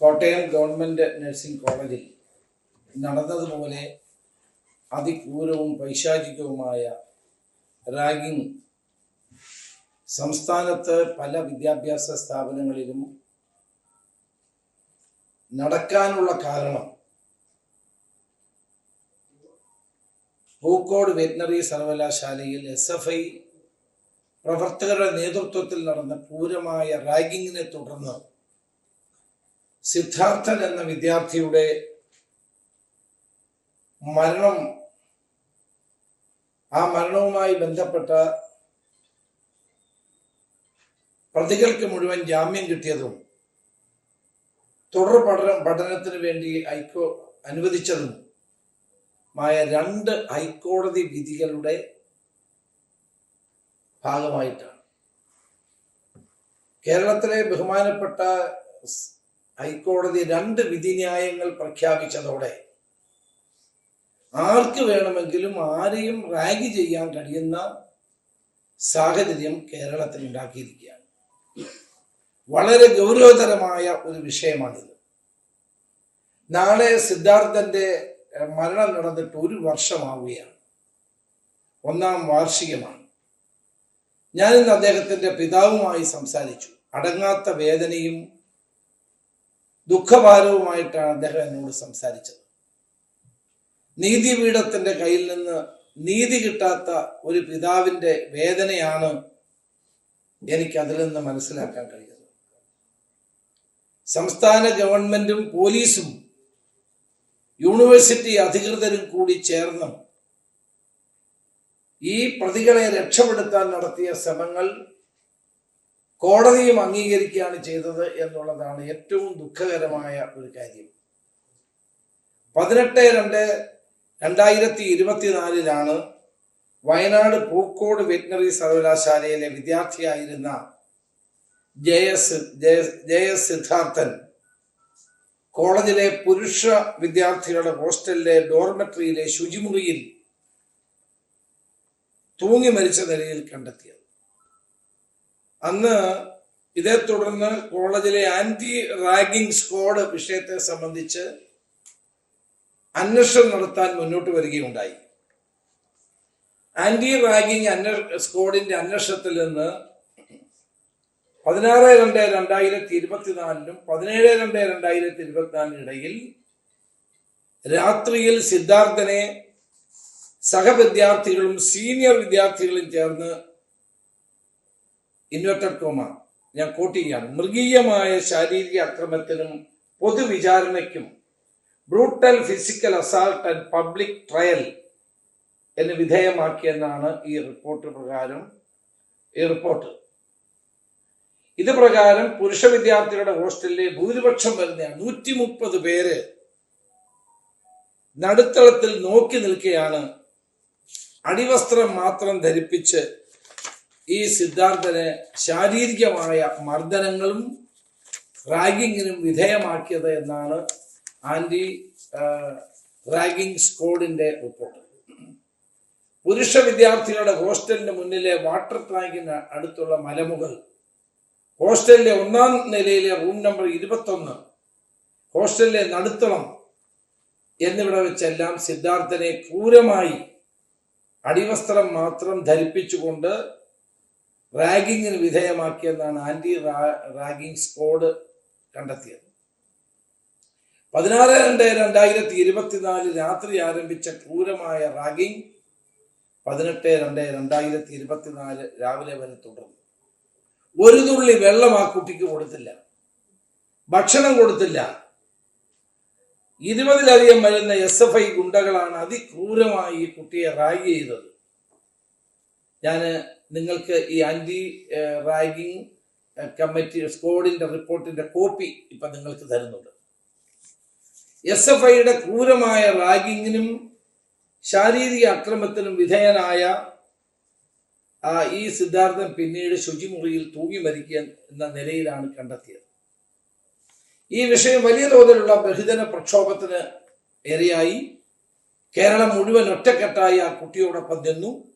Kottayam government nursing കോളേജിൽ നടന്നതുപോലെ അതിക്രൂരവും പൈശാചികവുമായ ragging സംസ്ഥാനത്ത് പല വിദ്യാഭ്യാസ സ്ഥാപനങ്ങളിലും നടക്കാനുള്ള കാരണം പൂക്കോട് വെറ്റിനറി സർവകലാശാലയിൽ എസ് എഫ് ഐ പ്രവർത്തകരുടെ നേതൃത്വത്തിൽ നടന്ന ക്രൂരമായ റാഗിങ്ങിനെ തുടർന്ന് സിദ്ധാർത്ഥൻ എന്ന വിദ്യാർത്ഥിയുടെ മരണം ആ മരണവുമായി ബന്ധപ്പെട്ട പ്രതികൾക്ക് മുഴുവൻ ജാമ്യം കിട്ടിയതും തുടർ പഠന പഠനത്തിന് വേണ്ടി ഹൈക്കോ അനുവദിച്ചതും മായ രണ്ട് ഹൈക്കോടതി വിധികളുടെ ഭാഗമായിട്ടാണ്. കേരളത്തിലെ ബഹുമാനപ്പെട്ട ഹൈക്കോടതി രണ്ട് വിധിന്യായങ്ങൾ പ്രഖ്യാപിച്ചതോടെ ആർക്ക് വേണമെങ്കിലും ആരെയും റാഗ് ചെയ്യാൻ കഴിയുന്ന സാഹചര്യം കേരളത്തിൽ ഉണ്ടാക്കിയിരിക്കുകയാണ്. വളരെ ഗൗരവതരമായ ഒരു വിഷയമാണിത്. നാളെ സിദ്ധാർത്ഥന്റെ മരണം നടന്നിട്ട് ഒരു വർഷമാവുകയാണ്. ഒന്നാം വാർഷികമാണ്. ഞാനിന്ന് അദ്ദേഹത്തിന്റെ പിതാവുമായി സംസാരിച്ചു. അടങ്ങാത്ത വേദനയും ദുഃഖഭാരവുമായിട്ടാണ് അദ്ദേഹം എന്നോട് സംസാരിച്ചത്. നീതിപീഠത്തിന്റെ കയ്യിൽ നിന്ന് നീതി കിട്ടാത്ത ഒരു പിതാവിന്റെ വേദനയാണ് എനിക്ക് അതിൽ നിന്ന് മനസ്സിലാക്കാൻ കഴിയുന്നത്. സംസ്ഥാന ഗവൺമെന്റും പോലീസും യൂണിവേഴ്സിറ്റി അധികൃതരും കൂടി ചേർന്ന് ഈ പ്രതികളെ രക്ഷപ്പെടുത്താൻ നടത്തിയ ശ്രമങ്ങൾ കോടതിയും അംഗീകരിക്കുകയാണ് ചെയ്തത് എന്നുള്ളതാണ് ഏറ്റവും ദുഃഖകരമായ ഒരു കാര്യം. പതിനെട്ട് രണ്ട് രണ്ടായിരത്തി ഇരുപത്തിനാലിലാണ് വയനാട് പൂക്കോട് വെറ്റിനറി സർവകലാശാലയിലെ വിദ്യാർത്ഥിയായിരുന്ന ജയസ് എസ് ജെ എസ് സിദ്ധാർത്ഥൻ കോളേജിലെ പുരുഷ വിദ്യാർത്ഥികളുടെ ഹോസ്റ്റലിലെ ഡോർമെട്രിയിലെ ശുചിമുറിയിൽ തൂങ്ങി മരിച്ച നിലയിൽ കണ്ടെത്തിയത്. അന്ന് ഇതേ തുടർന്ന് കോളേജിലെ ആന്റി റാഗിംഗ് സ്ക്വാഡ് വിഷയത്തെ സംബന്ധിച്ച് അന്വേഷണം നടത്താൻ മുന്നോട്ട് വരികയുണ്ടായി. ആന്റി റാഗിംഗ് അന്വേ സ്ക്വാഡിന്റെ അന്വേഷണത്തിൽ നിന്ന് പതിനാറ് രണ്ട് രണ്ടായിരത്തി ഇരുപത്തിനാലിനും പതിനേഴ് രണ്ട് രണ്ടായിരത്തി ഇരുപത്തിനാലിനിടയിൽ രാത്രിയിൽ സിദ്ധാർത്ഥനെ സഹവിദ്യാർത്ഥികളും സീനിയർ വിദ്യാർത്ഥികളും ചേർന്ന് ഇൻവെർട്ടഡ് കോമ. ഞാൻ കോട്ട് ചെയ്യാണ് മൃഗീയമായ ശാരീരിക അക്രമത്തിനും പൊതുവിചാരണയ്ക്കും brutal physical assault and public trial എന്ന് വിധേയമാക്കിയെന്നാണ് ഈ റിപ്പോർട്ട് പ്രകാരം ഈ റിപ്പോർട്ട് ഇത് പ്രകാരം പുരുഷ വിദ്യാർത്ഥികളുടെ ഹോസ്റ്റലിലെ ഭൂരിപക്ഷം വരുന്ന നൂറ്റി മുപ്പത് പേര് നടുത്തളത്തിൽ നോക്കി നിൽക്കുകയാണ് അടിവസ്ത്രം മാത്രം ധരിപ്പിച്ച് ഈ സിദ്ധാർത്ഥനെ ശാരീരികമായ മർദ്ദനങ്ങളും റാഗിങ്ങിനും വിധേയമാക്കിയത് എന്നാണ് ആന്റി റാഗിംഗ് സ്ക്വാഡിന്റെ റിപ്പോർട്ട്. പുരുഷ വിദ്യാർത്ഥികളുടെ ഹോസ്റ്റലിന് മുന്നിലെ വാട്ടർ ടാങ്കിന് അടുത്തുള്ള മലമുകൾ. ഹോസ്റ്റലിലെ ഒന്നാം നിലയിലെ റൂം നമ്പർ ഇരുപത്തൊന്ന്. ഹോസ്റ്റലിലെ നടുത്തളം എന്നിവിടെ വെച്ചെല്ലാം സിദ്ധാർത്ഥനെ ക്രൂരമായി അടിവസ്ത്രം മാത്രം ധരിപ്പിച്ചുകൊണ്ട് റാഗിങ്ങിന് വിധേയമാക്കിയെന്നാണ് ആന്റി റാഗിംഗ് സ്കോഡ് കണ്ടെത്തിയത്. പതിനാറ് രണ്ട് രണ്ടായിരത്തി ഇരുപത്തിനാല് രാത്രി ആരംഭിച്ച ക്രൂരമായ റാഗിംഗ് പതിനെട്ട് രണ്ട് രണ്ടായിരത്തി ഇരുപത്തിനാല് രാവിലെ വരെ തുടർന്നു. ഒരു തുള്ളി വെള്ളം ആ കുട്ടിക്ക് കൊടുത്തില്ല. ഭക്ഷണം കൊടുത്തില്ല. ഇരുപതിലധികം വരുന്ന എസ് എഫ് ഐ ഗുണ്ടകളാണ് അതിക്രൂരമായി ഈ കുട്ടിയെ റാഗ് ചെയ്തത്. ഞാൻ നിങ്ങൾക്ക് ഈ ആന്റി റാഗിംഗ് കമ്മിറ്റി സ്കോഡിന്റെ റിപ്പോർട്ടിന്റെ കോപ്പി ഇപ്പൊ നിങ്ങൾക്ക് തരുന്നുണ്ട്. എസ് എഫ് ഐയുടെ ക്രൂരമായ റാഗിങ്ങിനും ശാരീരിക അക്രമത്തിനും വിധേയനായ ഈ സിദ്ധാർത്ഥൻ പിന്നീട് ശുചിമുറിയിൽ തൂങ്ങി മരിക്കുക എന്ന നിലയിലാണ് കണ്ടെത്തിയത്. ഈ വിഷയം വലിയ തോതിലുള്ള ബഹുജന പ്രക്ഷോഭത്തിന് ഇരയായി. കേരളം മുഴുവൻ ഒറ്റക്കെട്ടായി ആ കുട്ടിയോടൊപ്പം നിന്നു.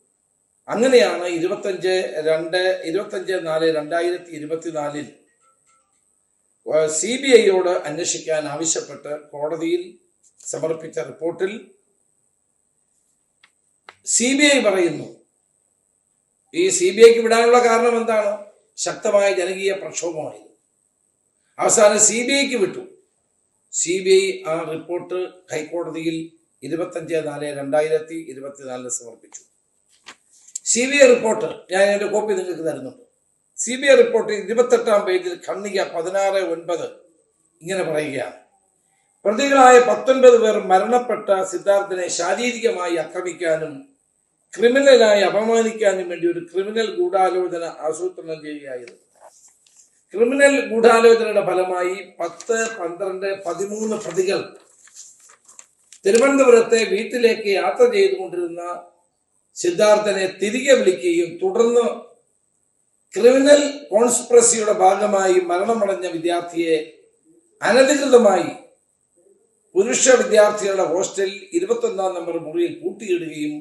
അങ്ങനെയാണ് ഇരുപത്തഞ്ച് രണ്ട് ഇരുപത്തഞ്ച് നാല് രണ്ടായിരത്തി ഇരുപത്തിനാലിൽ സി ബി ഐയോട് അന്വേഷിക്കാൻ ആവശ്യപ്പെട്ട് കോടതിയിൽ സമർപ്പിച്ച റിപ്പോർട്ടിൽ സി ബി ഐ പറയുന്നു. ഈ സി ബി ഐക്ക് വിടാനുള്ള കാരണം എന്താണ്? ശക്തമായ ജനകീയ പ്രക്ഷോഭമായിരുന്നു. അവസാനം സി ബി ഐക്ക് വിട്ടു. സി ബി ഐ ആ റിപ്പോർട്ട് ഹൈക്കോടതിയിൽ ഇരുപത്തഞ്ച് നാല് രണ്ടായിരത്തി ഇരുപത്തിനാലിന് സമർപ്പിച്ചു. സി ബി ഐ റിപ്പോർട്ട് ഞാൻ എന്റെ കോപ്പി നിങ്ങൾക്ക് തരുന്നുണ്ട്. സി ബി ഐ റിപ്പോർട്ട് ഇരുപത്തെട്ടാം പേജിൽ ഖണ്ണിക പതിനാറ് ഒൻപത് ഇങ്ങനെ പറയുകയാണ്. പ്രതികളായ പത്തൊൻപത് പേർ മരണപ്പെട്ട സിദ്ധാർത്ഥിനെ ശാരീരികമായി ആക്രമിക്കാനും ക്രിമിനലായി അപമാനിക്കാനും വേണ്ടി ഒരു ക്രിമിനൽ ഗൂഢാലോചന ആസൂത്രണം ചെയ്യുകയായിരുന്നു. ക്രിമിനൽ ഗൂഢാലോചനയുടെ ഫലമായി പത്ത് പന്ത്രണ്ട് പതിമൂന്ന് പ്രതികൾ തിരുവനന്തപുരത്തെ വീട്ടിലേക്ക് യാത്ര ചെയ്തുകൊണ്ടിരുന്ന സിദ്ധാർത്ഥനെ തിരികെ വിളിക്കുകയും തുടർന്ന് ക്രിമിനൽ കോൺസ്പ്രസിയുടെ ഭാഗമായി മരണമടഞ്ഞ വിദ്യാർത്ഥിയെ അനധികൃതമായി പുരുഷ വിദ്യാർത്ഥികളുടെ ഹോസ്റ്റലിൽ ഇരുപത്തൊന്നാം നമ്പർ മുറിയിൽ പൂട്ടിയിടുകയും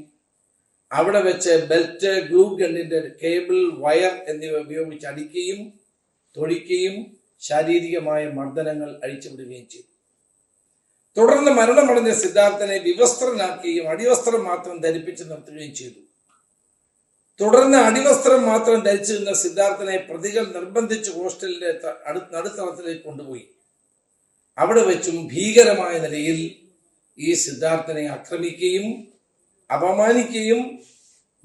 അവിടെ വെച്ച് ബെൽറ്റ് ഗ്ലൂ ഗണ്ണിന്റെ കേബിൾ വയർ എന്നിവ ഉപയോഗിച്ച് അടിക്കുകയും തൊഴിക്കുകയും ശാരീരികമായ മർദ്ദനങ്ങൾ അഴിച്ചുവിടുകയും ചെയ്തു. തുടർന്ന് മരണമടഞ്ഞ സിദ്ധാർത്ഥനെ വിവസ്ത്രനാക്കുകയും അടിവസ്ത്രം മാത്രം ധരിപ്പിച്ച് നിർത്തുകയും ചെയ്തു. തുടർന്ന് അടിവസ്ത്രം മാത്രം ധരിച്ചിരുന്ന സിദ്ധാർത്ഥനെ പ്രതികൾ നിർബന്ധിച്ച് ഹോസ്റ്റലിന്റെ നടുത്തളത്തിലേക്ക് കൊണ്ടുപോയി. അവിടെ വെച്ചും ഭീകരമായ നിലയിൽ ഈ സിദ്ധാർത്ഥനെ ആക്രമിക്കുകയും അപമാനിക്കുകയും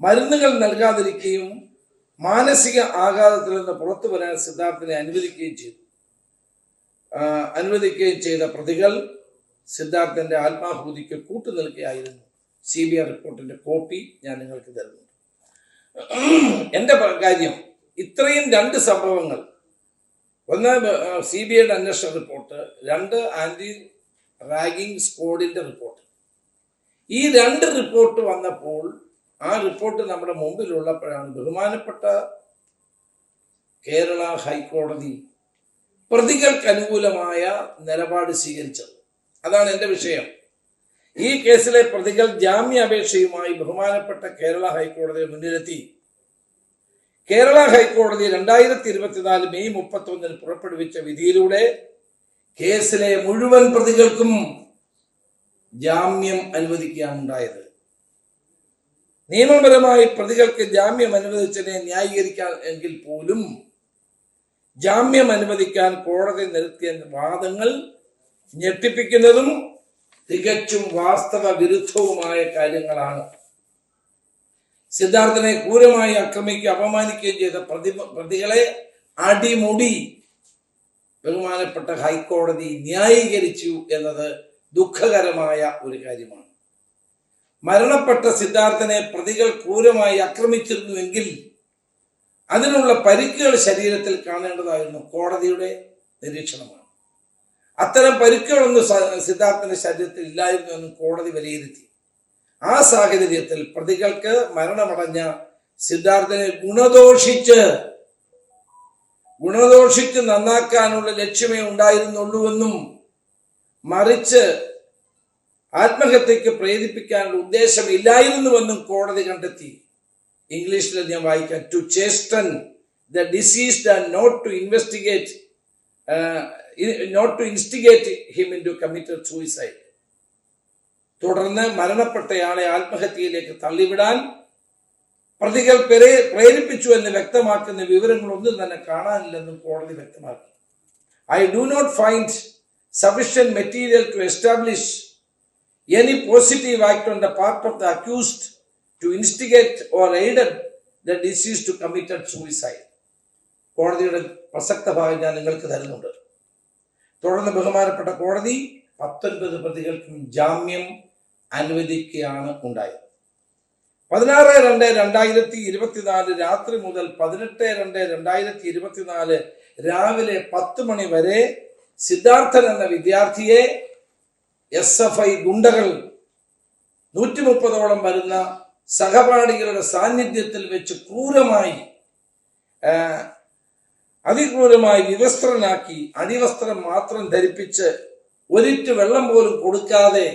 മരുന്നുകൾ നൽകാതിരിക്കുകയും മാനസിക ആഘാതത്തിൽ നിന്ന് പുറത്തു വരാൻ സിദ്ധാർത്ഥനെ അനുവദിക്കുകയും ചെയ്തു. അനുവദിക്കുകയും ചെയ്ത പ്രതികൾ സിദ്ധാർത്ഥന്റെ ആത്മാഹൂതിക്ക് കൂട്ടുനിൽക്കുകയായിരുന്നു സി ബി ഐ റിപ്പോർട്ടിന്റെ കോപ്പി ഞാൻ നിങ്ങൾക്ക് തരുന്നു എന്റെ കാര്യം ഇത്രയും രണ്ട് സംഭവങ്ങൾ. ഒന്ന് സി ബി ഐയുടെ അന്വേഷണ റിപ്പോർട്ട്. രണ്ട് ആന്റി റാഗിംഗ് സ്ക്വാഡിന്റെ റിപ്പോർട്ട്. ഈ രണ്ട് റിപ്പോർട്ട് വന്നപ്പോൾ ആ റിപ്പോർട്ട് നമ്മുടെ മുമ്പിലുള്ളപ്പോഴാണ് ബഹുമാനപ്പെട്ട കേരള ഹൈക്കോടതി പ്രതികൾക്ക് അനുകൂലമായ നിലപാട് സ്വീകരിച്ചത്. അതാണ് എന്റെ വിഷയം. ഈ കേസിലെ പ്രതികൾ ജാമ്യാപേക്ഷയുമായി ബഹുമാനപ്പെട്ട കേരള ഹൈക്കോടതിയെ മുന്നിലെത്തി കേരള ഹൈക്കോടതി രണ്ടായിരത്തി ഇരുപത്തിനാല് മെയ് മുപ്പത്തി ഒന്നിന് പുറപ്പെടുവിച്ച വിധിയിലൂടെ കേസിലെ മുഴുവൻ പ്രതികൾക്കും ജാമ്യം അനുവദിക്കുകയാണ് ഉണ്ടായത് നിയമപരമായി പ്രതികൾക്ക് ജാമ്യം അനുവദിച്ചതിനെ ന്യായീകരിക്കാൻ എങ്കിൽ പോലും ജാമ്യം അനുവദിക്കാൻ കോടതി നിരത്തിയ വാദങ്ങൾ ഞെട്ടിപ്പിക്കുന്നതും തികച്ചും വാസ്തവ വിരുദ്ധവുമായ കാര്യങ്ങളാണ്. സിദ്ധാർത്ഥനെ ക്രൂരമായി ആക്രമിക്കുകയും അപമാനിക്കുകയും ചെയ്ത പ്രതി പ്രതികളെ അടിമുടി. ബഹുമാനപ്പെട്ട ഹൈക്കോടതി ന്യായീകരിച്ചു എന്നത് ദുഃഖകരമായ ഒരു കാര്യമാണ്. മരണപ്പെട്ട സിദ്ധാർത്ഥനെ പ്രതികൾ ക്രൂരമായി ആക്രമിച്ചിരുന്നുവെങ്കിൽ അതിനുള്ള പരിക്കുകൾ ശരീരത്തിൽ കാണേണ്ടതായിരുന്നു കോടതിയുടെ നിരീക്ഷണമാണ്. അത്തരം പരുക്കുകളൊന്നും സിദ്ധാർത്ഥന്റെ ശരീരത്തിൽ ഇല്ലായിരുന്നു എന്ന് കോടതി വിലയിരുത്തി. ആ സാഹചര്യത്തിൽ പ്രതികൾക്ക് മരണമടഞ്ഞ സിദ്ധാർത്ഥനെ ഗുണദോഷിച്ച് ഗുണദോഷിച്ച് നന്നാക്കാനുള്ള ലക്ഷ്യമേ ഉണ്ടായിരുന്നുള്ളൂവെന്നും മറിച്ച് ആത്മഹത്യക്ക് പ്രേരിപ്പിക്കാനുള്ള ഉദ്ദേശം ഇല്ലായിരുന്നുവെന്നും കോടതി കണ്ടെത്തി. ഇംഗ്ലീഷിൽ ഞാൻ വായിക്കാം. To chasten the deceased and not to investigate not to instigate him into committed suicide. തുടർന്ന് മരണപ്പെട്ടയാളെ ആത്മഹത്യയിലേക്ക് തള്ളിവിടാൻ പ്രതികൾ പ്രേ- പ്രേരിപ്പിച്ചു എന്ന് വ്യക്തമാക്കുന്ന വിവരങ്ങളൊന്നും തന്നെ കാണാനില്ലെന്നും കോടതി വ്യക്തമാക്കി. I do not find sufficient material to establish any positive act on the part of the accused to instigate or aided the deceased to committed suicide കോടതിയുടെ പ്രസക്ത ഭാഗം ഞാൻ നിങ്ങൾക്ക് തരുന്നുണ്ട്. തുടർന്ന് ബഹുമാനപ്പെട്ട കോടതി പത്തൊൻപത് പ്രതികൾക്കും ജാമ്യം അനുവദിക്കുകയാണ് ഉണ്ടായത്. പതിനാറ് രണ്ട് രണ്ടായിരത്തി ഇരുപത്തിനാല് രാത്രി മുതൽ പതിനെട്ട് രണ്ട് രണ്ടായിരത്തി ഇരുപത്തിനാല് രാവിലെ പത്ത് മണി വരെ സിദ്ധാർത്ഥൻ എന്ന വിദ്യാർത്ഥിയെ എസ് എഫ് ഐ ഗുണ്ടകൾ നൂറ്റി മുപ്പതോളം വരുന്ന സഹപാഠികളുടെ സാന്നിധ്യത്തിൽ വെച്ച് ക്രൂരമായി അതിക്രൂരമായി വിവസ്ത്രനാക്കി അടിവസ്ത്രം മാത്രം ധരിപ്പിച്ച് ഒരിറ്റ് വെള്ളം പോലും കൊടുക്കാതെ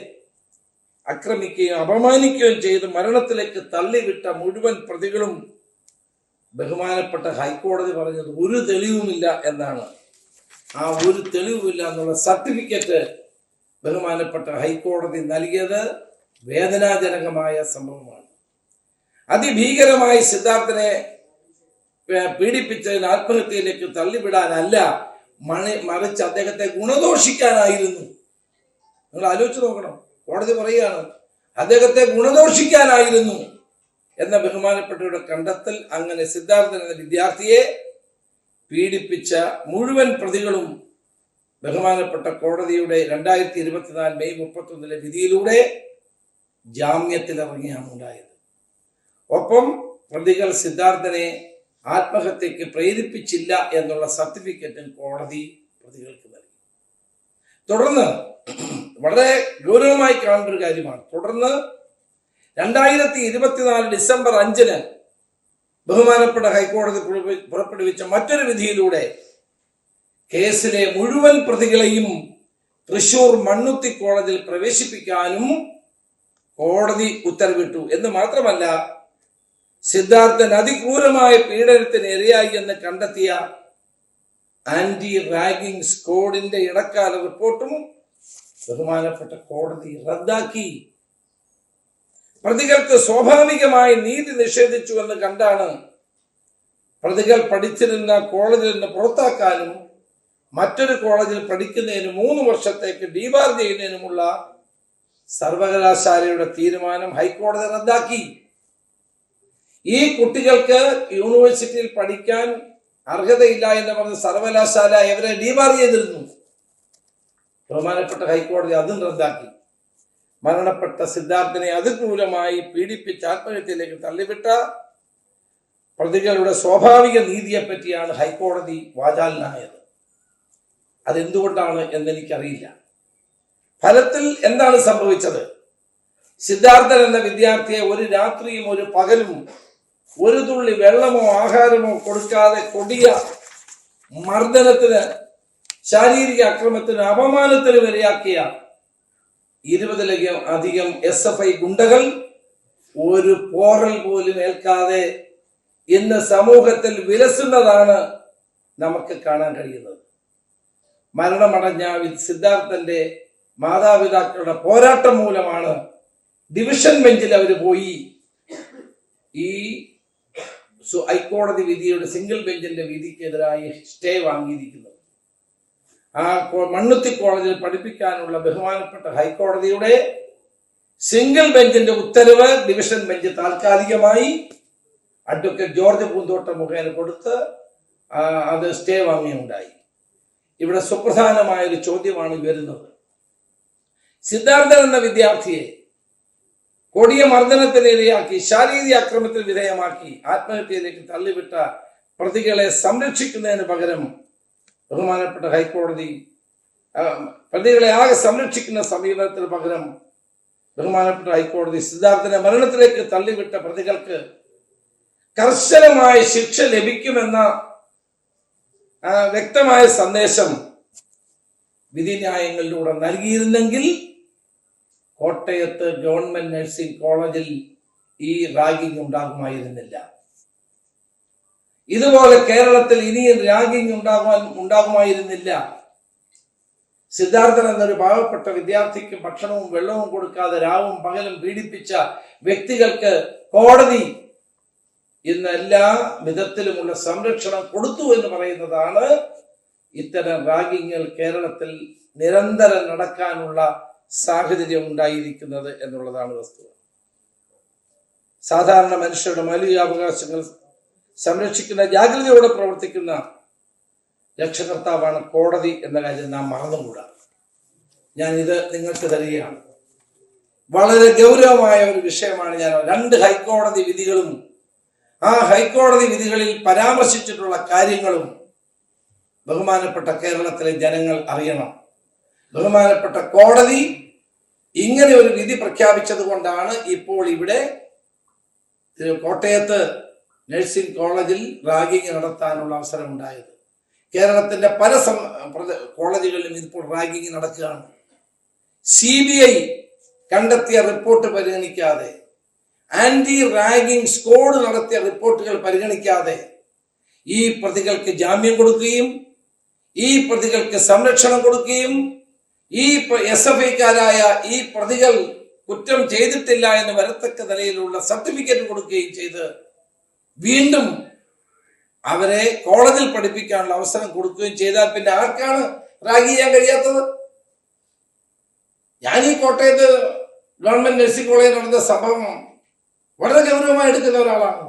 ആക്രമിക്കുകയും അപമാനിക്കുകയും ചെയ്ത് മരണത്തിലേക്ക് തള്ളിവിട്ട മുഴുവൻ പ്രതികളും ബഹുമാനപ്പെട്ട ഹൈക്കോടതി പറഞ്ഞത് ഒരു തെളിവുമില്ല എന്നാണ്. ആ ഒരു തെളിവുമില്ല എന്നുള്ള സർട്ടിഫിക്കറ്റ് ബഹുമാനപ്പെട്ട ഹൈക്കോടതി നൽകിയത് വേദനാജനകമായ സംഭവമാണ്. അതിഭീകരമായി സിദ്ധാർത്ഥനെ പീഡിപ്പിച്ചതിന് ആത്മഹത്യയിലേക്ക് തള്ളിവിടാനല്ല മണി മറിച്ച് അദ്ദേഹത്തെ ഗുണദോഷിക്കാനായിരുന്നു. നിങ്ങൾ ആലോചിച്ച് നോക്കണം. കോടതി പറയുകയാണ് അദ്ദേഹത്തെ ഗുണദോഷിക്കാനായിരുന്നു എന്ന ബഹുമാനപ്പെട്ടവരുടെ കണ്ടെത്തൽ അങ്ങനെ സിദ്ധാർത്ഥൻ എന്ന വിദ്യാർത്ഥിയെ പീഡിപ്പിച്ച മുഴുവൻ പ്രതികളും ബഹുമാനപ്പെട്ട കോടതിയുടെ രണ്ടായിരത്തി ഇരുപത്തിനാല് മെയ് മുപ്പത്തൊന്നിലെ വിധിയിലൂടെ ജാമ്യത്തിലിറങ്ങിയാണ് ഉണ്ടായത്. ഒപ്പം പ്രതികൾ സിദ്ധാർത്ഥനെ ആത്മഹത്യക്ക് പ്രേരിപ്പിച്ചില്ല എന്നുള്ള സർട്ടിഫിക്കറ്റും കോടതി പ്രതികൾക്ക് നൽകി. തുടർന്ന് വളരെ ഗൗരവമായി കാണേണ്ട ഒരു കാര്യമാണ്. തുടർന്ന് രണ്ടായിരത്തി ഇരുപത്തിനാല് ഡിസംബർ അഞ്ചിന് ബഹുമാനപ്പെട്ട ഹൈക്കോടതി പുറപ്പെ- പുറപ്പെടുവിച്ച മറ്റൊരു വിധിയിലൂടെ കേസിലെ മുഴുവൻ പ്രതികളെയും തൃശൂർ മണ്ണുത്തി കോളേജിൽ പ്രവേശിപ്പിക്കാനും കോടതി ഉത്തരവിട്ടു. എന്ന് മാത്രമല്ല സിദ്ധാർത്ഥൻ അതിക്രൂരമായ പീഡനത്തിന് ഇരയായി എന്ന് കണ്ടെത്തിയ ആന്റി റാഗിംഗ് സ്കോഡിന്റെ ഇടക്കാല റിപ്പോർട്ടും ബഹുമാനപ്പെട്ട കോടതി റദ്ദാക്കി. പ്രതികൾക്ക് സ്വാഭാവികമായി നീതി നിഷേധിച്ചു എന്ന് കണ്ടാണ് പ്രതികൾ പഠിച്ചിരുന്ന കോളേജിൽ നിന്ന് പുറത്താക്കാനും മറ്റൊരു കോളേജിൽ പഠിക്കുന്നതിന് മൂന്ന് വർഷത്തേക്ക് ഡിബാർ ചെയ്യുന്നതിനുമുള്ള സർവകലാശാലയുടെ തീരുമാനം ഹൈക്കോടതി റദ്ദാക്കി. ഈ കുട്ടികൾക്ക് യൂണിവേഴ്സിറ്റിയിൽ പഠിക്കാൻ അർഹതയില്ല എന്ന് പറഞ്ഞ സർവകലാശാല ഇവരെ ഡിബാർ ചെയ്തിരുന്നു. ബഹുമാനപ്പെട്ട ഹൈക്കോടതി അതും റദ്ദാക്കി. മരണപ്പെട്ട സിദ്ധാർത്ഥനെ അതിക്രൂരമായി പീഡിപ്പിച്ച് ആത്മഹത്യയിലേക്ക് തള്ളിവിട്ട പ്രതികളുടെ സ്വാഭാവിക നീതിയെ പറ്റിയാണ് ഹൈക്കോടതി വാചാലനായത്. അതെന്തുകൊണ്ടാണ് എന്നെനിക്കറിയില്ല. ഫലത്തിൽ എന്താണ് സംഭവിച്ചത്? സിദ്ധാർത്ഥൻ എന്ന വിദ്യാർത്ഥിയെ ഒരു രാത്രിയും ഒരു പകലും ഒരു തുള്ളി വെള്ളമോ ആഹാരമോ കൊടുക്കാതെ കൊടിയ മർദ്ദനത്തിന് ശാരീരിക അക്രമത്തിന് അപമാനത്തിന് വരെയാക്കിയ ഇരുപതിലധികം അധികം എസ് എഫ് ഐ ഗുണ്ടകൾ ഒരു പോറൽ പോലും ഏൽക്കാതെ ഇന്ന് സമൂഹത്തിൽ വിലസുന്നതാണ് നമുക്ക് കാണാൻ കഴിയുന്നത്. മരണമടഞ്ഞ സിദ്ധാർത്ഥന്റെ മാതാപിതാക്കളുടെ പോരാട്ടം മൂലമാണ് ഡിവിഷൻ ബെഞ്ചിൽ അവർ പോയി ഈ ഹൈക്കോടതി വിധിയുടെ സിംഗിൾ ബെഞ്ചിന്റെ വിധിക്കെതിരായി സ്റ്റേ വാങ്ങിയിരിക്കുന്നത് ആ മണ്ണുത്തി കോളേജിൽ പഠിപ്പിക്കാനുള്ള ബഹുമാനപ്പെട്ട ഹൈക്കോടതിയുടെ സിംഗിൾ ബെഞ്ചിന്റെ ഉത്തരവ് ഡിവിഷൻ ബെഞ്ച് താൽക്കാലികമായി അഡ്വക്കേറ്റ് ജോർജ് പൂന്തോട്ടം മുഖേന കൊടുത്ത് അത് സ്റ്റേ വാങ്ങിയുണ്ടായി. ഇവിടെ സുപ്രധാനമായ ഒരു ചോദ്യമാണ് വരുന്നത്. സിദ്ധാർത്ഥൻ എന്ന വിദ്യാർത്ഥിയെ കൊടിയ മർദ്ദനത്തിന് ഇരയാക്കി ശാരീരിക അക്രമത്തിൽ വിധേയമാക്കി ആത്മഹത്യയിലേക്ക് തള്ളിവിട്ട പ്രതികളെ സംരക്ഷിക്കുന്നതിന് പകരം ബഹുമാനപ്പെട്ട ഹൈക്കോടതി പ്രതികളെ ആകെ സംരക്ഷിക്കുന്ന സമീപനത്തിന് പകരം ബഹുമാനപ്പെട്ട ഹൈക്കോടതി സിദ്ധാർത്ഥനെ മരണത്തിലേക്ക് തള്ളിവിട്ട പ്രതികൾക്ക് കർശനമായ ശിക്ഷ ലഭിക്കുമെന്ന വ്യക്തമായ സന്ദേശം വിധിന്യായങ്ങളിലൂടെ നൽകിയിരുന്നെങ്കിൽ കോട്ടയത്ത് ഗവൺമെന്റ് നഴ്സിംഗ് കോളേജിൽ ഈ റാഗിംഗ് ഉണ്ടാകുമായിരുന്നില്ല. ഇതുപോലെ കേരളത്തിൽ ഇനിയും റാഗിംഗ് ഉണ്ടാകുവാൻ ഉണ്ടാകുമായിരുന്നില്ല. സിദ്ധാർത്ഥൻ എന്നൊരു പാവപ്പെട്ട വിദ്യാർത്ഥിക്ക് ഭക്ഷണവും വെള്ളവും കൊടുക്കാതെ രാവും പകലും പീഡിപ്പിച്ച വ്യക്തികൾക്ക് കോടതി ഇന്ന് എല്ലാ വിധത്തിലുമുള്ള സംരക്ഷണം കൊടുത്തു എന്ന് പറയുന്നതാണ് ഇത്തരം റാഗിങ്ങൾ കേരളത്തിൽ നിരന്തരം നടക്കാനുള്ള സാഹചര്യം ഉണ്ടായിരിക്കുന്നത് എന്നുള്ളതാണ് വസ്തുത. സാധാരണ മനുഷ്യരുടെ മൗലികാവകാശങ്ങൾ സംരക്ഷിക്കുന്ന ജാഗ്രതയോടെ പ്രവർത്തിക്കുന്ന രക്ഷകർത്താവാണ് കോടതി എന്ന കാര്യം നാം മറന്നുകൂടാ. ഞാൻ ഇത് നിങ്ങൾക്ക് തരികയാണ്. വളരെ ഗൗരവമായ ഒരു വിഷയമാണ് ഞാൻ രണ്ട് ഹൈക്കോടതി വിധികളും ആ ഹൈക്കോടതി വിധികളിൽ പരാമർശിച്ചിട്ടുള്ള കാര്യങ്ങളും ബഹുമാനപ്പെട്ട കേരളത്തിലെ ജനങ്ങൾ അറിയണം. ബഹുമാനപ്പെട്ട കോടതി ഇങ്ങനെ ഒരു വിധി പ്രഖ്യാപിച്ചത് കൊണ്ടാണ് ഇപ്പോൾ ഇവിടെ കോട്ടയത്ത് നഴ്സിംഗ് കോളേജിൽ റാഗിങ് നടത്താനുള്ള അവസരം ഉണ്ടായത് കേരളത്തിന്റെ പല കോളേജുകളിലും ഇപ്പോൾ റാഗിങ് നടക്കുകയാണ്. സി ബി ഐ കണ്ടെത്തിയ റിപ്പോർട്ട് പരിഗണിക്കാതെ ആന്റി റാഗിംഗ് സ്കോഡ് നടത്തിയ റിപ്പോർട്ടുകൾ പരിഗണിക്കാതെ ഈ പ്രതികൾക്ക് ജാമ്യം കൊടുക്കുകയും ഈ പ്രതികൾക്ക് സംരക്ഷണം കൊടുക്കുകയും ഈ എസ് എഫ് ഐക്കാരായ ഈ പ്രതികൾ കുറ്റം ചെയ്തിട്ടില്ല എന്ന് വരത്തക്ക നിലയിലുള്ള സർട്ടിഫിക്കറ്റ് കൊടുക്കുകയും ചെയ്ത് വീണ്ടും അവരെ കോളേജിൽ പഠിപ്പിക്കാനുള്ള അവസരം കൊടുക്കുകയും ചെയ്താൽ പിന്നെ ആർക്കാണ് റാഗി ചെയ്യാൻ കഴിയാത്തത്? ഞാൻ ഈ കോട്ടയത്ത് ഗവൺമെന്റ് നഴ്സിംഗ് കോളേജിൽ നടന്ന സംഭവം വളരെ ഗൗരവമായി എടുക്കുന്ന ഒരാളാണ്.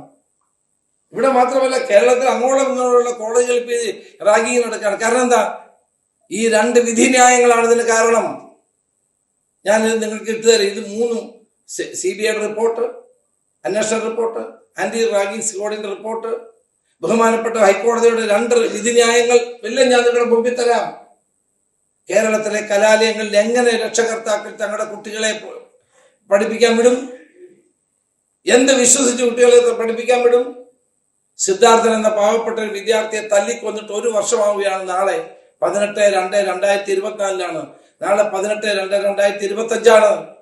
ഇവിടെ മാത്രമല്ല കേരളത്തിൽ അങ്ങോളം ഇങ്ങോട്ടുള്ള കോളേജുകളിൽ പോയി റാഗിങ് നടക്കുകയാണ് കാരണം എന്താ? ഈ രണ്ട് വിധി ന്യായങ്ങളാണ് ഇതിന് കാരണം. ഞാൻ നിങ്ങൾക്ക് ഇട്ടുതരാം ഇത് മൂന്ന് സി ബി ഐയുടെ റിപ്പോർട്ട് അന്വേഷണ റിപ്പോർട്ട് ആന്റി റാഗിങ് സ്കോഡിന്റെ റിപ്പോർട്ട് ബഹുമാനപ്പെട്ട ഹൈക്കോടതിയുടെ രണ്ട് വിധിന്യായങ്ങൾ എല്ലാം ഞാൻ നിങ്ങളുടെ മുമ്പിൽ തരാം. കേരളത്തിലെ കലാലയങ്ങളിൽ എങ്ങനെ രക്ഷകർത്താക്കൾ തങ്ങളുടെ കുട്ടികളെ പഠിപ്പിക്കാൻ വിടും? എന്ത് വിശ്വസിച്ച് കുട്ടികളെ പഠിപ്പിക്കാൻ വിടും? സിദ്ധാർത്ഥൻ എന്ന പാവപ്പെട്ട ഒരു വിദ്യാർത്ഥിയെ തല്ലിക്കൊന്നിട്ട് ഒരു വർഷമാവുകയാണ് നാളെ. പതിനെട്ട് രണ്ട് രണ്ടായിരത്തി ഇരുപത്തിനാലിലാണ് നാളെ പതിനെട്ട് രണ്ട് രണ്ടായിരത്തി ഇരുപത്തി അഞ്ചാണ്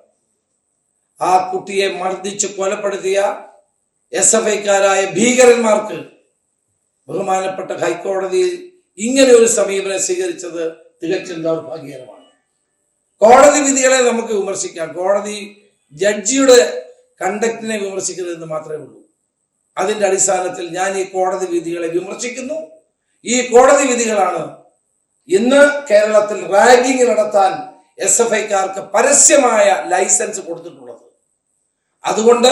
ആ കുട്ടിയെ മർദ്ദിച്ച് കൊലപ്പെടുത്തിയ എസ് എഫ് ഐക്കാരായ ഭീകരന്മാർക്ക് ബഹുമാനപ്പെട്ട ഹൈക്കോടതി ഇങ്ങനെ ഒരു സമീപനം സ്വീകരിച്ചത് തികച്ചും ദൗർഭാഗ്യകരമാണ്. കോടതി വിധികളെ നമുക്ക് വിമർശിക്കാം. കോടതി ജഡ്ജിയുടെ കണ്ടക്റ്റിനെ വിമർശിക്കുന്നതെന്ന് മാത്രമേ ഉള്ളൂ. അതിന്റെ അടിസ്ഥാനത്തിൽ ഞാൻ ഈ കോടതി വിധികളെ വിമർശിക്കുന്നു. ഈ കോടതി വിധികളാണ് ഇന്ന് കേരളത്തിൽ റാഗിംഗ് നടത്താൻ എസ് എഫ് ഐക്കാർക്ക് പരസ്യമായ ലൈസൻസ് കൊടുത്തിട്ടുള്ളത്. അതുകൊണ്ട്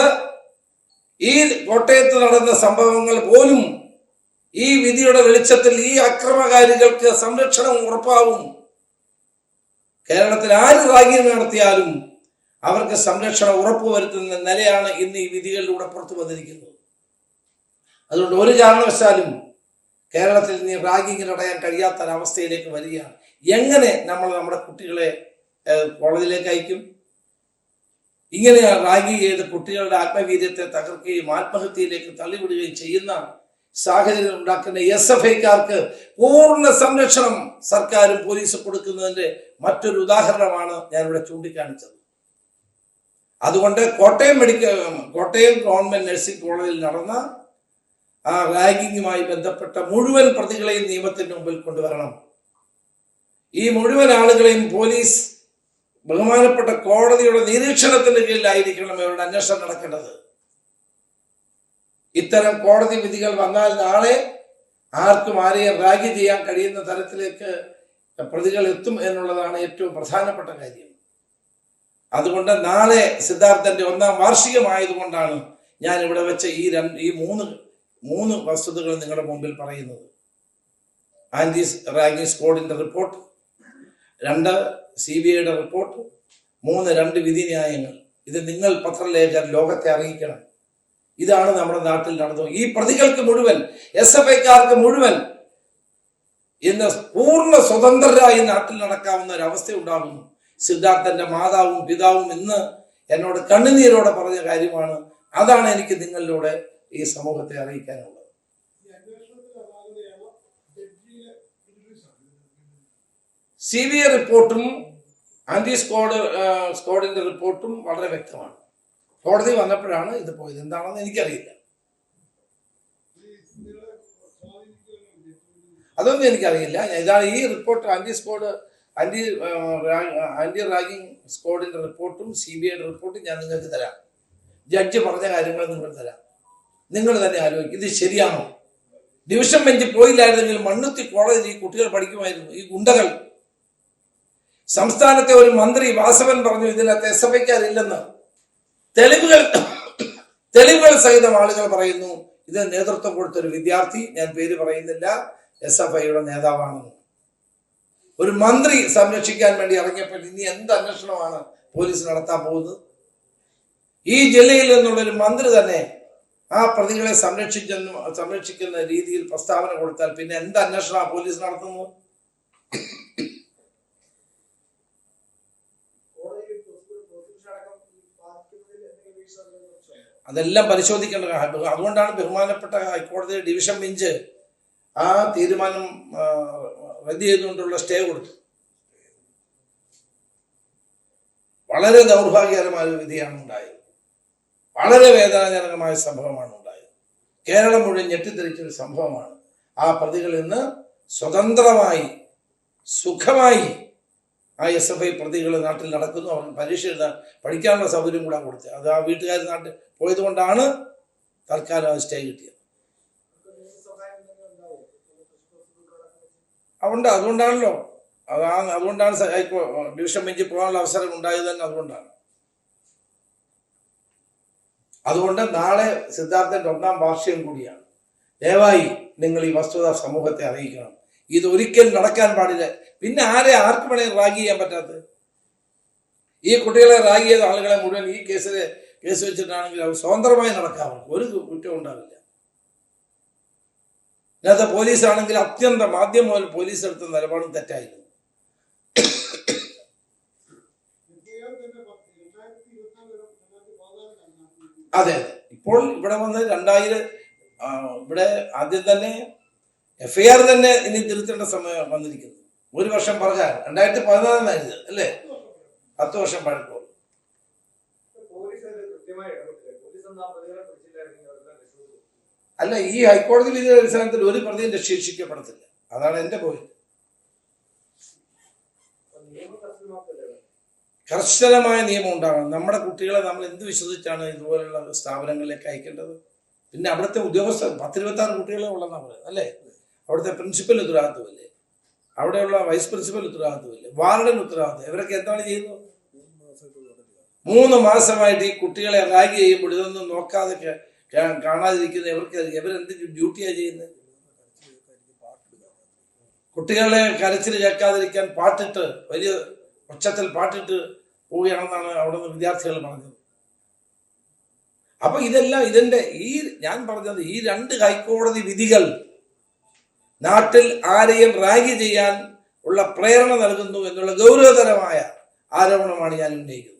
ഈ കോട്ടയത്ത് നടന്ന സംഭവങ്ങൾ പോലും ഈ വിധിയുടെ വെളിച്ചത്തിൽ ഈ അക്രമകാരികൾക്ക് സംരക്ഷണം ഉറപ്പാവും. കേരളത്തിൽ ആര് റാഗിംഗ് നടത്തിയാലും അവർക്ക് സംരക്ഷണം ഉറപ്പുവരുത്തുന്ന നിലയാണ് ഇന്ന് ഈ വിധികളിലൂടെ പുറത്തു വന്നിരിക്കുന്നത്. അതുകൊണ്ട് ഒരു കാരണവശാലും കേരളത്തിൽ ഇനി റാഗിങ്ങിന് തടയാൻ കഴിയാത്ത ഒരവസ്ഥയിലേക്ക് വരികയാണ്. എങ്ങനെ നമ്മൾ നമ്മുടെ കുട്ടികളെ കോളേജിലേക്ക് അയക്കും? ഇങ്ങനെ റാഗി ചെയ്ത് കുട്ടികളുടെ ആത്മവീര്യത്തെ തകർക്കുകയും ആത്മഹത്യയിലേക്ക് തള്ളിവിടുകയും ചെയ്യുന്ന സാഹചര്യം ഉണ്ടാക്കുന്ന എസ് എഫ് ഐക്കാർക്ക് പൂർണ സംരക്ഷണം സർക്കാരും പോലീസും കൊടുക്കുന്നതിന്റെ മറ്റൊരു ഉദാഹരണമാണ് ഞാനിവിടെ ചൂണ്ടിക്കാണിച്ചത്. അതുകൊണ്ട് Kottayam medical Kottayam government nursing കോളേജിൽ നടന്ന ആ റാഗിങ്ങുമായി ബന്ധപ്പെട്ട മുഴുവൻ പ്രതികളെയും നിയമത്തിന്റെ മുമ്പിൽ കൊണ്ടുവരണം. ഈ മുഴുവൻ ആളുകളെയും പോലീസ് ബഹുമാനപ്പെട്ട കോടതിയുടെ നിരീക്ഷണത്തിന്റെ കീഴിലായിരിക്കണം ഇവരുടെ അന്വേഷണം നടക്കേണ്ടത്. ഇത്തരം കോടതി വിധികൾ വന്നാൽ നാളെ ആർക്കും ആരെയും റാഗി ചെയ്യാൻ കഴിയുന്ന തരത്തിലേക്ക് പ്രതികൾ എത്തും എന്നുള്ളതാണ് ഏറ്റവും പ്രധാനപ്പെട്ട കാര്യം. അതുകൊണ്ട് നാളെ സിദ്ധാർത്ഥന്റെ ഒന്നാം വാർഷികമായതുകൊണ്ടാണ് ഞാൻ ഇവിടെ വെച്ച ഈ രണ്ട് ഈ മൂന്ന് മൂന്ന് വസ്തുതകൾ നിങ്ങളുടെ മുമ്പിൽ പറയുന്നത്. ആന്റി റാങ്കിങ് സ്ക്വാഡിന്റെ റിപ്പോർട്ട് രണ്ട് സി ബി ഐയുടെ റിപ്പോർട്ട് മൂന്ന് രണ്ട് വിധിന്യായങ്ങൾ ഇത് നിങ്ങൾ പത്രലേഖകർ ലോകത്തെ അറിയിക്കണം. ഇതാണ് നമ്മുടെ നാട്ടിൽ നടന്നത് ഈ പ്രതികൾക്ക് മുഴുവൻ എസ് എഫ് ഐക്കാർക്ക് മുഴുവൻ ഇന്ന് പൂർണ സ്വതന്ത്രരായി നാട്ടിൽ നടക്കാവുന്ന ഒരു അവസ്ഥ ഉണ്ടാകുന്നു. സിദ്ധാർത്ഥന്റെ മാതാവും പിതാവും ഇന്ന് എന്നോട് കണ്ണുനീരോടെ പറഞ്ഞ കാര്യമാണ്. അതാണ് എനിക്ക് നിങ്ങളിലൂടെ ഈ സമൂഹത്തെ അറിയിക്കാനുള്ളത്. സി ബി ഐ റിപ്പോർട്ടും ആന്റി സ്ക്വാഡ് സ്ക്വാഡിന്റെ റിപ്പോർട്ടും വളരെ വ്യക്തമാണ്. കോടതി വന്നപ്പോഴാണ് ഇത് പോയത്. എന്താണെന്ന് എനിക്കറിയില്ല. അതൊന്നും എനിക്കറിയില്ല. ഇതാണ് ഈ report anti squad anti anti ragging സ്ക്വാഡിന്റെ റിപ്പോർട്ടും സി ബി ഐയുടെ റിപ്പോർട്ടും ഞാൻ നിങ്ങൾക്ക് തരാം. ജഡ്ജ് പറഞ്ഞ കാര്യങ്ങൾ നിങ്ങൾ തരാം. നിങ്ങൾ തന്നെ ആലോചിക്കും. ഇത് ശരിയാണോ? ഡിവിഷൻ ബെഞ്ച് പോയില്ലായിരുന്നെങ്കിൽ മണ്ണുത്തി കോളേജിൽ ഈ കുട്ടികൾ പഠിക്കുമായിരുന്നു. ഈ ഗുണ്ടകൾ. സംസ്ഥാനത്തെ ഒരു മന്ത്രി വാസവൻ പറഞ്ഞു ഇതിനകത്ത് എസ് എഫ് ഐക്കാരില്ലെന്ന്. തെളിവുകൾ തെളിവുകൾ സഹിതം ആളുകൾ പറയുന്നു ഇത് നേതൃത്വം കൊടുത്ത ഒരു വിദ്യാർത്ഥി ഞാൻ പേര് പറയുന്നില്ല എസ് എഫ് ഐയുടെ നേതാവാണെന്ന് ഒരു മന്ത്രി സംരക്ഷിക്കാൻ വേണ്ടി ഇറങ്ങിയപ്പോൾ ഇനി എന്ത് അന്വേഷണമാണ് പോലീസ് നടത്താൻ പോകുന്നത്? ഈ ജില്ലയിൽ നിന്നുള്ള ഒരു മന്ത്രി തന്നെ ആ പ്രതികളെ സംരക്ഷിക്കുന്ന സംരക്ഷിക്കുന്ന രീതിയിൽ പ്രസ്താവന കൊടുത്താൽ പിന്നെ എന്ത് അന്വേഷണമാണ് പോലീസ് നടത്തുന്നത് അതെല്ലാം പരിശോധിക്കേണ്ട. അതുകൊണ്ടാണ് ബഹുമാനപ്പെട്ട ഹൈക്കോടതി ഡിവിഷൻ ബെഞ്ച് ആ തീരുമാനം റദ്ദ് ചെയ്തുകൊണ്ടുള്ള സ്റ്റേ കൊടുത്തു വളരെ ദൗർഭാഗ്യകരമായ വിധിയാണ് ഉണ്ടായത് വളരെ വേദനാജനകമായ സംഭവമാണ് ഉണ്ടായത്. കേരളം മുഴുവൻ ഞെട്ടിത്തെറിച്ചൊരു സംഭവമാണ്. ആ പ്രതികൾ ഇന്ന് സ്വതന്ത്രമായി സുഖമായി ആ എസ് എഫ് ഐ പ്രതികൾ നാട്ടിൽ നടക്കുന്നു. അവർ പരീക്ഷ എഴുതാൻ പഠിക്കാനുള്ള സൗകര്യം കൂടെ കൊടുത്തത് അത് ആ വീട്ടുകാർ നാട്ടിൽ പോയത് കൊണ്ടാണ് തൽക്കാലം അത് സ്റ്റേ കിട്ടിയത്. അതുകൊണ്ട് അതുകൊണ്ടാണല്ലോ. അതാ അതുകൊണ്ടാണ് ഡിവിഷൻ ബെഞ്ചിൽ പോകാനുള്ള അവസരം ഉണ്ടായത് തന്നെ അതുകൊണ്ടാണ്. അതുകൊണ്ട് നാളെ സിദ്ധാർത്ഥന്റെ ഒന്നാം വാർഷികം കൂടിയാണ്. ദയവായി നിങ്ങൾ ഈ വസ്തുത സമൂഹത്തെ അറിയിക്കണം. ഇത് ഒരിക്കലും നടക്കാൻ പാടില്ല. പിന്നെ ആരെ ആർക്ക് വേണേ റാഗ് ചെയ്യാൻ പറ്റാത്തത്? ഈ കുട്ടികളെ റാഗ് ചെയ്ത ആളുകളെ മുഴുവൻ ഈ കേസിൽ കേസ് വെച്ചിട്ടാണെങ്കിൽ അവർ സ്വതന്ത്രമായി നടക്കാം അവർക്ക് ഒരു കുറ്റവും ഉണ്ടാവില്ല. ഇന്നത്തെ പോലീസാണെങ്കിൽ അത്യന്തം ആദ്യം മുതൽ പോലീസ് എടുത്ത നിലപാടും തെറ്റായിരുന്നു. അതെ അതെ. ഇപ്പോൾ ഇവിടെ വന്ന് രണ്ടായിരം ഇവിടെ ആദ്യം തന്നെ എഫ് ഐ ആർ തന്നെ ഇനി തിരുത്തേണ്ട സമയം വന്നിരിക്കുന്നു. ഒരു വർഷം പറഞ്ഞാൽ രണ്ടായിരത്തി പതിനാലിനായിരുന്നു അല്ലേ? പത്ത് വർഷം പഴക്കോ അല്ല ഈ ഹൈക്കോടതി വിധിയുടെ അടിസ്ഥാനത്തിൽ ഒരു പ്രതിയും രക്ഷിക്കപ്പെടത്തില്ല അതാണ് എന്റെ പോയിന്റ് അപ്പൊ നിയമം കർശനമാക്കല്ലേ വേണ്ടത്? കർശനമായ നിയമം ഉണ്ടാകണം. നമ്മുടെ കുട്ടികളെ നമ്മൾ എന്ത് വിശ്വസിച്ചാണ് ഇതുപോലെയുള്ള സ്ഥാപനങ്ങളിലേക്ക് അയക്കേണ്ടത്? പിന്നെ അവിടുത്തെ ഉദ്യോഗസ്ഥർ പത്തിരുപത്തി ആറ് കുട്ടികളെ ഉള്ളതാണ് പറയുന്നത് അല്ലേ? അവിടുത്തെ പ്രിൻസിപ്പൽ ഉത്തരവാദിത്വമില്ലേ? അവിടെയുള്ള വൈസ് പ്രിൻസിപ്പൽ ഉത്തരവാദിത്വമില്ലേ? വാർഡൻ ഉത്തരവാദിത്വം. ഇവരൊക്കെ എന്താണ് ചെയ്യുന്നത്? മൂന്ന് മാസമായിട്ട് ഈ കുട്ടികളെ റാഗ് ചെയ്യുമ്പോൾ ഇതൊന്നും നോക്കാതെ കാണാതിരിക്കുന്ന ഇവർക്ക് ഇവരെന്ത് ഡ്യൂട്ടിയാണ് ചെയ്യുന്നത്? കുട്ടികളെ കരച്ചിൽ കേൾക്കാതിരിക്കാൻ പാട്ടിട്ട് വലിയ ഉച്ചത്തിൽ പാട്ടിട്ട് പോവുകയാണെന്നാണ് അവിടെ നിന്ന് വിദ്യാർത്ഥികൾ പറഞ്ഞത്. അപ്പൊ ഇതെല്ലാം ഇതിന്റെ ഈ ഞാൻ പറഞ്ഞത് ഈ രണ്ട് ഹൈക്കോടതി വിധികൾ നാട്ടിൽ ആരെയും റാഗി ചെയ്യാൻ ഉള്ള പ്രേരണ നൽകുന്നു എന്നുള്ള ഗൗരവതരമായ ആരോപണമാണ് ഞാൻ ഉന്നയിക്കുന്നത്.